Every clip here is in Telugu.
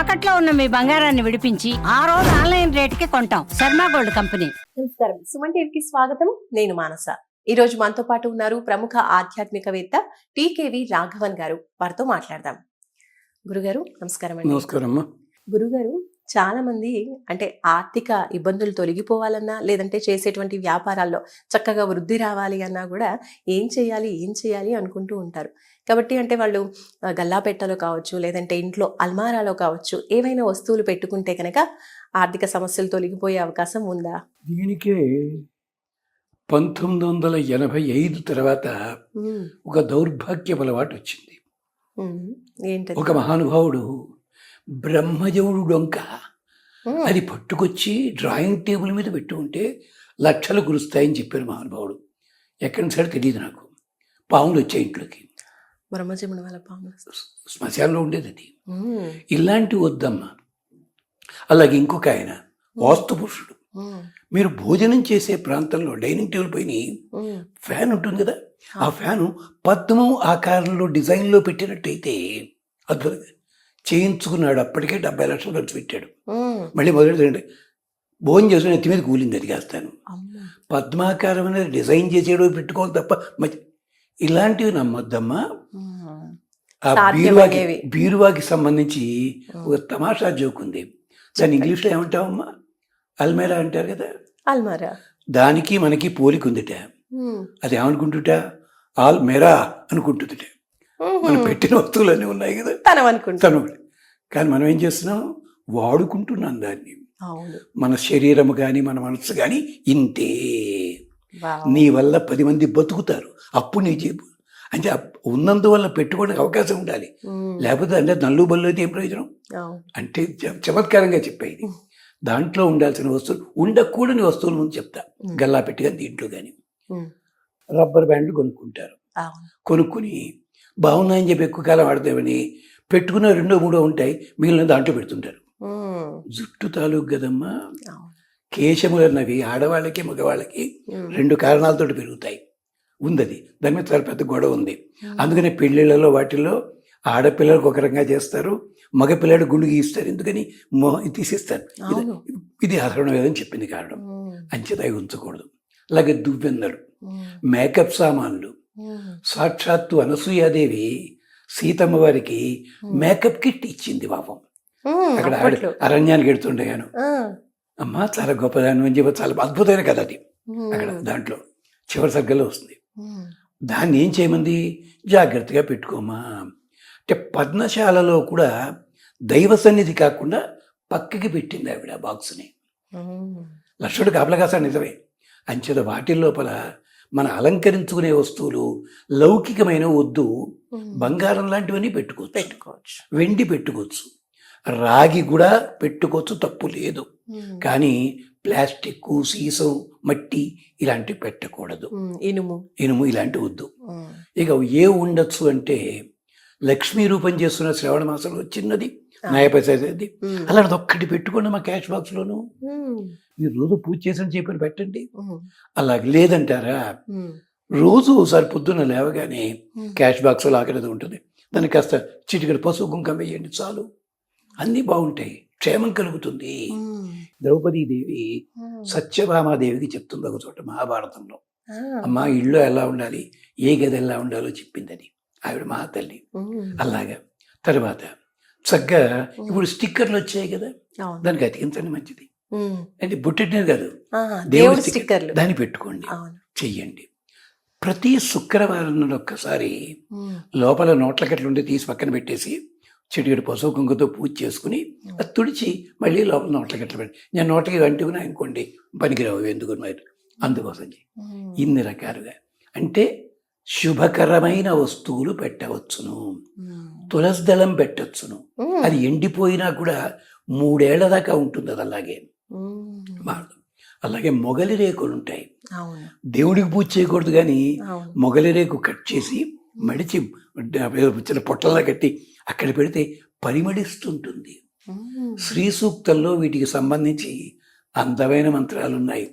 తాకట్లో ఉన్న మీ బంగారాన్ని విడిపించి ఆ రోజు ఆన్లైన్ రేటుకి కొంటాం. Sharma gold company. నమస్కారం. సుమన్ టీవీకి స్వాగతం. నేను మానస. ఈ రోజు మనతో పాటు ఉన్నారు ప్రముఖ ఆధ్యాత్మికవేత్త టీకేవి రాఘవన్ గారు. వారితో మాట్లాడదాం. గురుగారు నమస్కారం అండి. నమస్కారం అమ్మా గురుగారు చాలా మంది అంటే ఆర్థిక ఇబ్బందులు తొలగిపోవాలన్నా లేదంటే చేసేటువంటి వ్యాపారాల్లో చక్కగా వృద్ధి రావాలి అన్నా కూడా ఏం చేయాలి ఏం చేయాలి అనుకుంటూ ఉంటారు. కాబట్టి అంటే వాళ్ళు గల్లాపెట్టలో కావచ్చు లేదంటే ఇంట్లో అల్మారాలో కావచ్చు ఏవైనా వస్తువులు పెట్టుకుంటే కనుక ఆర్థిక సమస్యలు తొలగిపోయే అవకాశం ఉందా? దీనికే పంతొమ్మిది వందల ఎనభై ఐదు తర్వాత ఒక దౌర్భాగ్య అలవాటు వచ్చింది. ఒక మహానుభావుడు బ్రహ్మజవుడు డొంక. అది పట్టుకొచ్చి డ్రాయింగ్ టేబుల్ మీద పెట్టి ఉంటే లక్షలు కురుస్తాయని చెప్పారు మహానుభావుడు. ఎక్కడి సరే తెలియదు నాకు. పాములు వచ్చాయి ఇంట్లోకి. బ్రహ్మజముని వాళ్ళ పాములు. శ్మశానంలో ఉండేది అది. ఉమ్, ఇలాంటి వద్దమ్మా. అలాగే ఇంకొక ఆయన వాస్తు పురుషుడు. మీరు భోజనం చేసే ప్రాంతంలో డైనింగ్ టేబుల్ పైన ఫ్యాన్ ఉంటుంది కదా. ఆ ఫ్యాను పద్మం ఆకారంలో డిజైన్లో పెట్టినట్టయితే అద్భుతంగా చేయించుకున్నాడు. అప్పటికే డెబ్బై లక్షలు ఖర్చు పెట్టాడు. మళ్ళీ మొదటి భోజనం చేసిన ఎత్తి మీద కూలింది అమ్మో. పద్మాకారం అనేది డిజైన్ చేసేయడం పెట్టుకోవాలి తప్ప ఇలాంటివి నమ్మొద్దమ్మా. ఆ. బీరువాకి బీరువాకి సంబంధించి ఒక తమాషా జోక్ ఉంది. దాన్ని ఇంగ్లీష్లో ఏమంటావమ్మా? అల్మేరా అంటారు కదా? అల్మారా. దానికి మనకి పోలిక ఉందిట. అది ఏమనుకుంటుట? ఆల్ మెరా అనుకుంటుందిట. మనం పెట్టిన వస్తువులన్నీ ఉన్నాయి కదా. తనం అనుకుంటా కానీ మనం ఏం చేస్తున్నాం? వాడుకుంటున్నాం దాన్ని. మన శరీరము కానీ మన మనసు కానీ ఇంతే. నీ వల్ల పది మంది బతుకుతారు. అప్పుడు నీ చెప్పు అంటే ఉన్నందువల్ల పెట్టుకోవడానికి అవకాశం ఉండాలి. లేకపోతే అంటే నల్లు బల్లు అయితే ఏం ప్రయోజనం? అంటే చమత్కారంగా చెప్పేది. దాంట్లో ఉండాల్సిన వస్తువులు ఉండకూడని వస్తువుల ముందు చెప్తా. గల్లా పెట్టి కానీ దీంట్లో కానీ రబ్బర్ బ్యాండ్లు కొనుక్కుంటారు. కొనుక్కుని బాగున్నాయని చెప్పి ఎక్కువ కాలం వాడతామని పెట్టుకున్న రెండో మూడో ఉంటాయి మిగిలిన దాంట్లో పెడుతుంటారు. జుట్టు తాలూకు కదమ్మా. కేశములు అన్నవి ఆడవాళ్ళకి మగవాళ్ళకి రెండు కారణాలతో పెరుగుతాయి. ఉందది. దాని మీద చాలా పెద్ద గొడవ ఉంది. అందుకనే పెళ్ళిళ్ళలో వాటిల్లో ఆడపిల్లలకు ఒక రకంగా చేస్తారు. మగపిల్లడు గుండు గీస్తారు ఎందుకని? మొ తీసేస్తారు. ఇది అధర్ణ వేదని చెప్పింది కారణం. అంచేత అవి ఉంచకూడదు. అలాగే దువ్వెన్నలు మేకప్ సామాన్లు. సాక్షాత్తు అనసూయాదేవి సీతమ్మ వారికి మేకప్ కిట్ ఇచ్చింది పాపం. ఉమ్, అక్కడ అరణ్యానికి వెడుతుండగాను అమ్మ చాలా గొప్పదాని అని చెప్పి చాలా అద్భుతమైన కథ అది. అక్కడ దాంట్లో చివరి సర్గలో వస్తుంది. దాన్ని ఏం చేయమంది? జాగ్రత్తగా పెట్టుకోమా అంటే పద్మశాలలో కూడా దైవ సన్నిధి కాకుండా పక్కకి పెట్టింది ఆవిడ బాక్స్ని. లక్షుడు కాపలకాసాడు నిజమే. అంచేత వాటి లోపల మన అలంకరించుకునే వస్తువులు లౌకికమైన వద్దు బంగారం లాంటివన్నీ పెట్టుకోవచ్చు. పెట్టుకోవచ్చు. వెండి పెట్టుకోవచ్చు. రాగి కూడా పెట్టుకోవచ్చు తప్పు లేదు. కానీ ప్లాస్టిక్ సీసం మట్టి ఇలాంటివి పెట్టకూడదు. ఇనుము. ఇనుము ఇలాంటివి వద్దు. ఇక ఏ ఉండొచ్చు అంటే లక్ష్మీ రూపం చేస్తున్న శ్రావణ మాసంలో చిన్నది ఉమ్, అలాంటిది ఒక్కటి పెట్టుకోండి మా క్యాష్ బాక్స్లోను. ఉమ్, మీరు రోజు పూజ చేసిన చెప్పని పెట్టండి. అలాగే లేదంటారా? రోజు ఒకసారి పొద్దున్న లేవగానే క్యాష్ బాక్స్లో ఆఖరిది ఉంటుంది. దానికి కాస్త చిటికడ పసుపు కుంకం వేయండి చాలు. అన్నీ బాగుంటాయి. క్షేమం కలుగుతుంది. ద్రౌపదీదేవి సత్యభామాదేవికి చెప్తుంది ఒక చోట మహాభారతంలో. అమ్మా ఇల్లు ఎలా ఉండాలి? ఏ గది ఎలా ఉండాలో చెప్పిందని. ఆవిడ మహాతల్లి ఉమ్, అలాగా. తర్వాత చక్కగా ఇప్పుడు స్టిక్కర్లు వచ్చాయి కదా దానికి అతికించండి మంచిది. అంటే బుట్టెట్టినది కాదు దేవుడి దేవుడి స్టిక్కర్. స్టిక్కర్లు. దాన్ని పెట్టుకోండి చెయ్యండి. ప్రతి శుక్రవారం ఒక్కసారి లోపల నోట్ల ఉండి తీసి పక్కన పెట్టేసి చిటికెడు పసుపు కుంకుతో పూజ చేసుకుని అది తుడిచి మళ్ళీ లోపల నోట్ల కట్లు పెట్టి నేను నోట్లకి అంటుకున్నా అనుకోండి పనికిరావు ఎందుకు అందుకోసం ఇన్ని రకాలుగా. అంటే శుభకరమైన వస్తువులు పెట్టవచ్చును. ఉమ్, తులసి దళం పెట్టొచ్చును. ఉమ్, అది ఎండిపోయినా కూడా మూడేళ్ళ దాకా ఉంటుంది అది అలాగే మారదు అలాగే మొగలి రేకులు ఉంటాయి. దేవుడికి పూజ చేయకూడదు కానీ మొగలి రేకు కట్ చేసి మడిచి చిన్న పొట్టల్లా కట్టి అక్కడ పెడితే పరిమళిస్తుంటుంది. ఉమ్, శ్రీ సూక్తంలో వీటికి సంబంధించి అందమైన మంత్రాలు ఉన్నాయి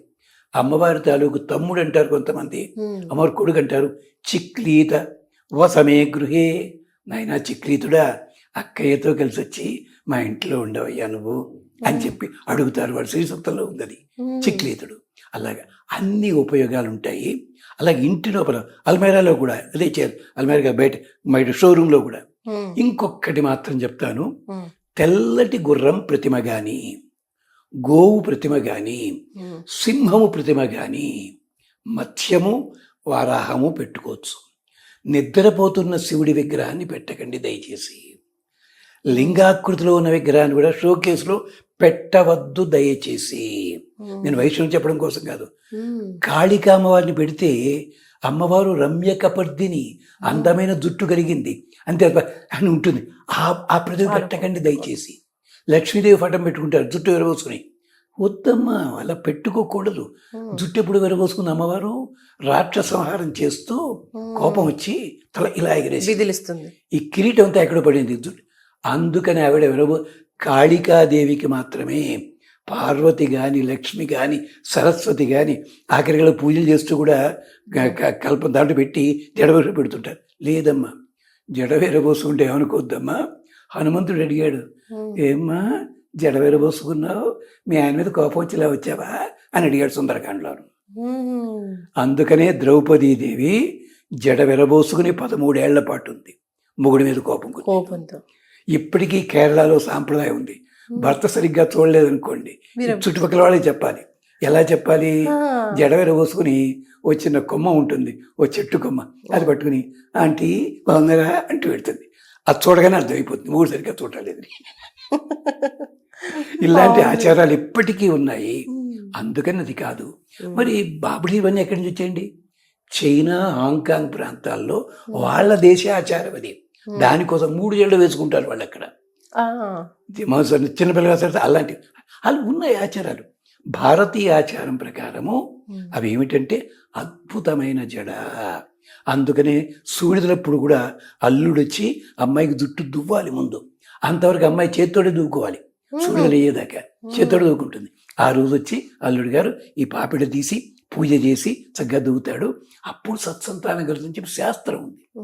అమ్మవారి తాలూకు తమ్ముడు అంటారు కొంతమంది. అమ్మవారి కొడుకు అంటారు చిక్లీత వసమే గృహే. నాయన చిక్లీతుడా అక్కయ్యతో కలిసి వచ్చి మా ఇంట్లో ఉండవయ్యా నువ్వు అని చెప్పి అడుగుతారు వాడు శ్రీసూక్తంలో ఉంది అది చిక్లీతుడు. అలాగా అన్ని ఉపయోగాలు ఉంటాయి అలాగే ఇంటి లోపల అల్మేరాలో కూడా అదే చేయాలి అల్మేరా బయట బయట షోరూంలో కూడా. ఇంకొకటి మాత్రం చెప్తాను. తెల్లటి గుర్రం ప్రతిమ గాని గోవు ప్రతిమ గాని సింహము ప్రతిమ గాని మత్స్యము వారాహము పెట్టుకోవచ్చు. నిద్రపోతున్న శివుడి విగ్రహాన్ని పెట్టకండి దయచేసి. లింగాకృతిలో ఉన్న విగ్రహాన్ని కూడా షోకేస్లో పెట్టవద్దు దయచేసి. నేను వైష్ణవం చెప్పడం కోసం కాదు. కాళికా అమ్మవారిని పెడితే అమ్మవారు రమ్య కపర్దిని అందమైన జుట్టు కలిగింది. అంతే అని ఉంటుంది. ఆ ఆ ప్రతిభ పెట్టకండి దయచేసి. లక్ష్మీదేవి పటం పెట్టుకుంటారు జుట్టు విరబోసుకుని వద్దమ్మా అలా పెట్టుకోకూడదు. జుట్టు ఎప్పుడు విరబోసుకున్న అమ్మవారు? రాక్షస సంహారం చేస్తూ కోపం వచ్చి తల ఇలా ఎగరేసి ఈ కిరీటం అంతా ఎక్కడ పడింది? జుట్టు అందుకని ఆవిడ విరబో కాళికాదేవికి మాత్రమే. పార్వతి గాని లక్ష్మి గాని సరస్వతి గాని ఆఖరిగా పూజలు చేస్తూ కూడా కల్పం దాంట్లో పెట్టి జడవేర పెడుతుంటారు. లేదమ్మా జడవేర పోసుకుంటే ఏమనుకోవద్దమ్మా. హనుమంతుడు అడిగాడు ఏమ్మా జడవేర పోసుకున్నావు? మీ ఆయన మీద కోపం వచ్చేలా వచ్చావా? అని అడిగాడు సుందరకాండలో అందుకనే ద్రౌపదీదేవి జడ విరబోసుకుని పదమూడేళ్ళ పాటు ఉంది మొగుడి మీద కోపం. కోపంతో. ఇప్పటికీ కేరళలో సాంప్రదాయం ఉంది. భర్త సరిగ్గా చూడలేదనుకోండి. విరబ- చుట్టుపక్కల వాళ్ళే చెప్పాలి. ఎలా చెప్పాలి? జడ విరబోసుకుని ఓ చిన్న కొమ్మ ఉంటుంది ఓ చెట్టు కొమ్మ. అది పట్టుకుని ఆంటీ బాగున్నారా? అంటూ పెడుతుంది. అది చూడగానే అర్థమైపోతుంది. మూడు సరిగ్గా చూడలేదు. ఇలాంటి. ఆచారాలు ఇప్పటికీ ఉన్నాయి. అందుకని అది కాదు. మరి బాబుడి ఇవన్నీ ఎక్కడి నుంచి వచ్చేయండి? చైనా హాంకాంగ్ ప్రాంతాల్లో వాళ్ళ దేశ ఆచారం అది. దానికోసం మూడు జళ్ళు వేసుకుంటారు వాళ్ళు అక్కడ. చిన్నపిల్లగా సరే అలాంటివి అలా ఉన్నాయి ఆచారాలు. భారతీయ ఆచారం ప్రకారము అవి ఏమిటంటే అద్భుతమైన జడ. అందుకనే సూడిదలప్పుడు కూడా అల్లుడు వచ్చి అమ్మాయికి జుట్టు దువ్వాలి ముందు. అంతవరకు అమ్మాయి చేత్తోడే దూకోవాలి సూర్యుడు అయ్యేదాకా చేత్తోడు దూకుంటుంది ఆ రోజు వచ్చి అల్లుడు గారు ఈ పాపిడ తీసి పూజ చేసి చక్కగా దూవుతాడు అప్పుడు సత్సంతానం కలుగుతుందని చెప్పి శాస్త్రం ఉంది.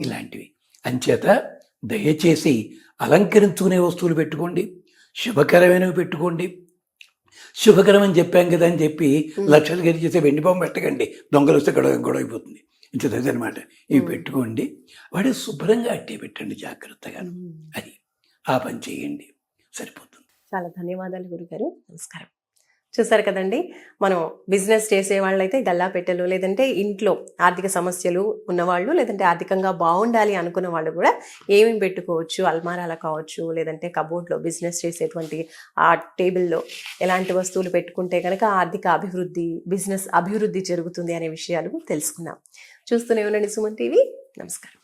ఇలాంటివి. అంచేత దయచేసి అలంకరించుకునే వస్తువులు పెట్టుకోండి. శుభకరమైనవి పెట్టుకోండి. శుభకరం అని చెప్పాం కదా అని చెప్పి లక్షలు గది చేస్తే వెండి బొమ్మ పెట్టకండి. దొంగలు వస్తే గొడవ గొడవ అయిపోతుంది. ఇంత అనమాట ఇవి పెట్టుకోండి. వాడు శుభ్రంగా అట్టే పెట్టండి జాగ్రత్తగా. అది. ఆ పని చేయండి. సరిపోతుంది. చాలా ధన్యవాదాలు గురుగారు. నమస్కారం. చూసారు కదండి మనం బిజినెస్ చేసే వాళ్ళైతే గల్లా పెట్టెలు లేదంటే ఇంట్లో ఆర్థిక సమస్యలు ఉన్నవాళ్ళు లేదంటే ఆర్థికంగా బాగుండాలి అనుకున్న వాళ్ళు కూడా ఏమేమి పెట్టుకోవచ్చు అల్మారాల కావచ్చు లేదంటే కబోర్డ్లో బిజినెస్ చేసేటువంటి ఆ టేబుల్లో ఎలాంటి వస్తువులు పెట్టుకుంటే కనుక ఆర్థిక అభివృద్ధి బిజినెస్ అభివృద్ధి జరుగుతుంది అనే విషయాలు తెలుసుకున్నాం. చూస్తూనే ఉండండి సుమన్ టీవీ. నమస్కారం.